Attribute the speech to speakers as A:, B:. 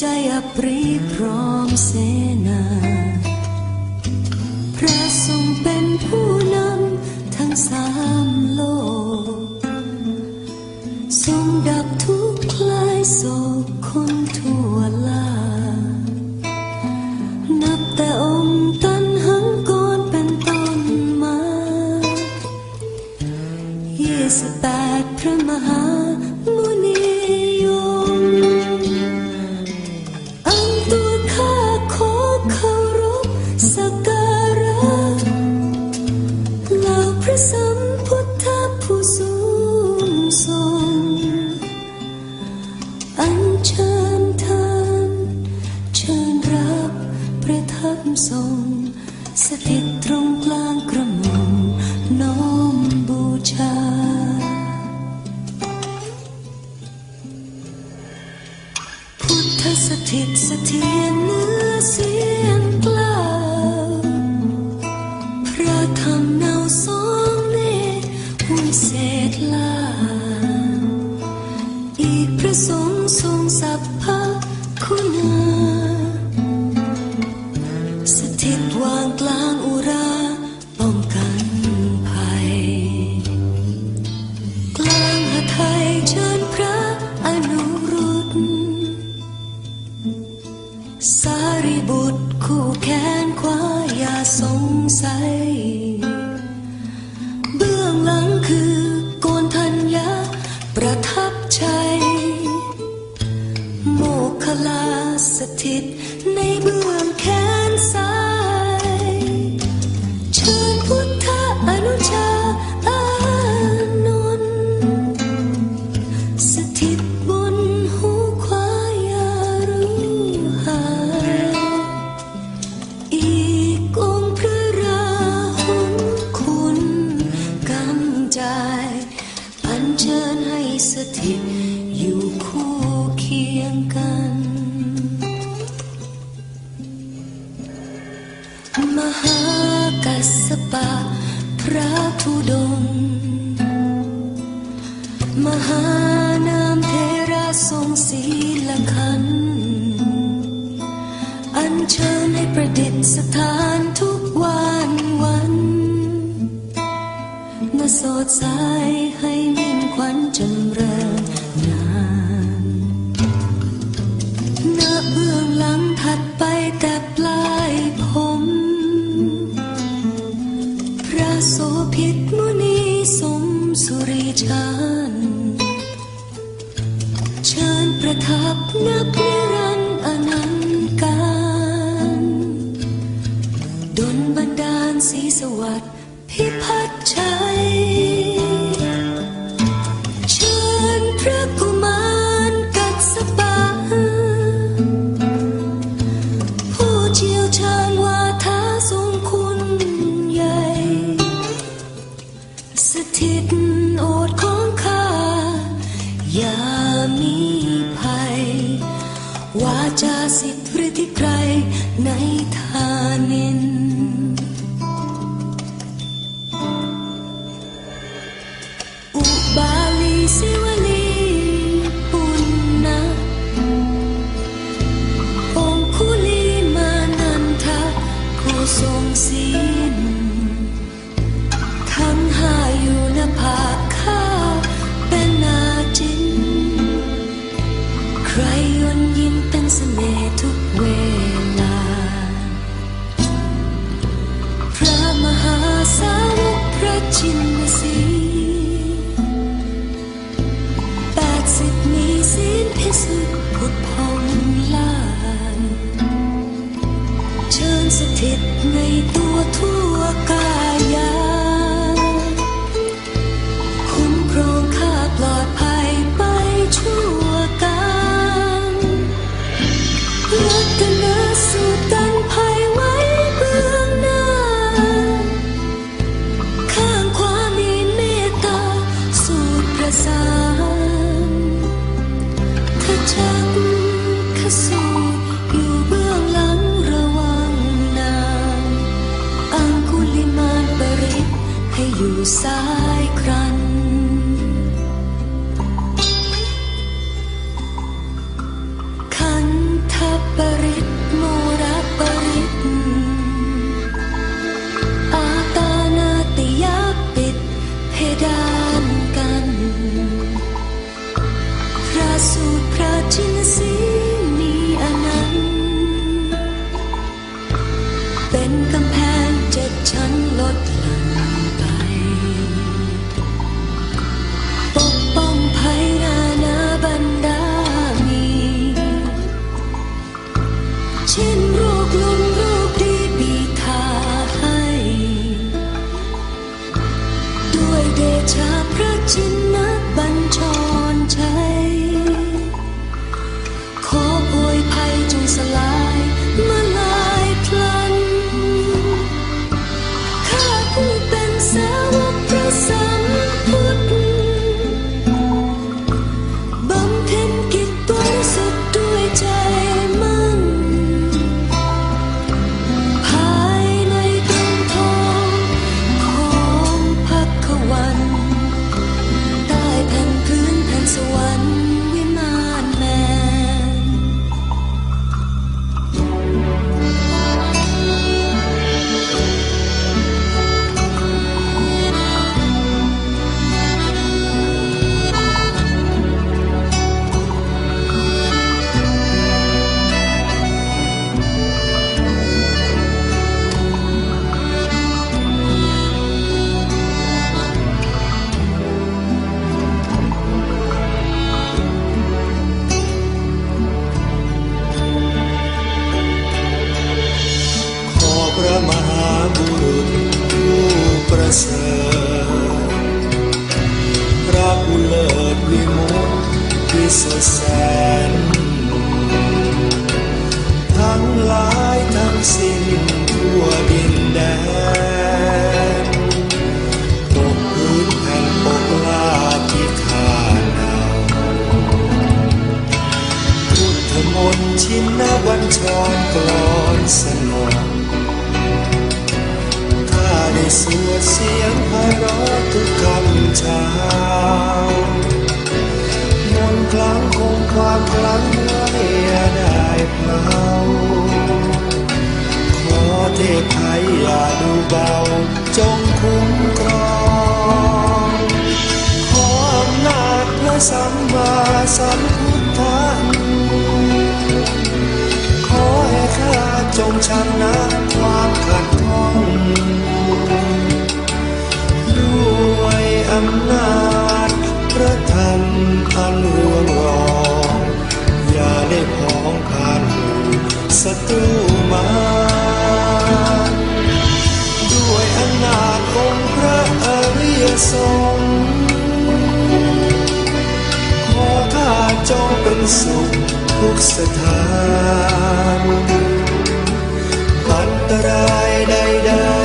A: ใจอปรีพร้อมเสนาพระทรงเป็นผู้นำทั้งสามโลก ทรงดับทุกคลายโศก ทรง สถิตตรงกลางกระหม่อมน้อมบูชาพุทธสถิตสถิตเนื้อเสียงกล่าวพระธรรมเนาสองเนหุ่นเศษลาอีกพระสงฆ์ทรงสัพพะคุณา คลาสถิตในเบื้อง มหัสสปะพระธุดงมหานามเทระทรงศีลขัน อันเชิญให้ประดิษฐานทุกวันวันนโสดสาให้ ฉัน ฉันประทับนับ จะสิทธิ์หรือที่ใครในทานิน สุ
B: ดแสน ทั้งหลายทั้งสิ้นทั่วดินแดนปกพื้นแผ่นปกลาที่ขาหนาวพุทธมนต์ชินวันชรกลอนสนองข้าได้สวดเสียงไพเราะทุกคำเช้าม คลังคงความคลังไว้ได้เปล่าขอเทพไทยอย่าดูเบา จงคุ้มครองขออำนาจพระสัมมาสัมพุทธะขอให้ข้าจงชนะ สม ขอข้าจงเป็นสุขทุกสถาน อันตรายใดๆ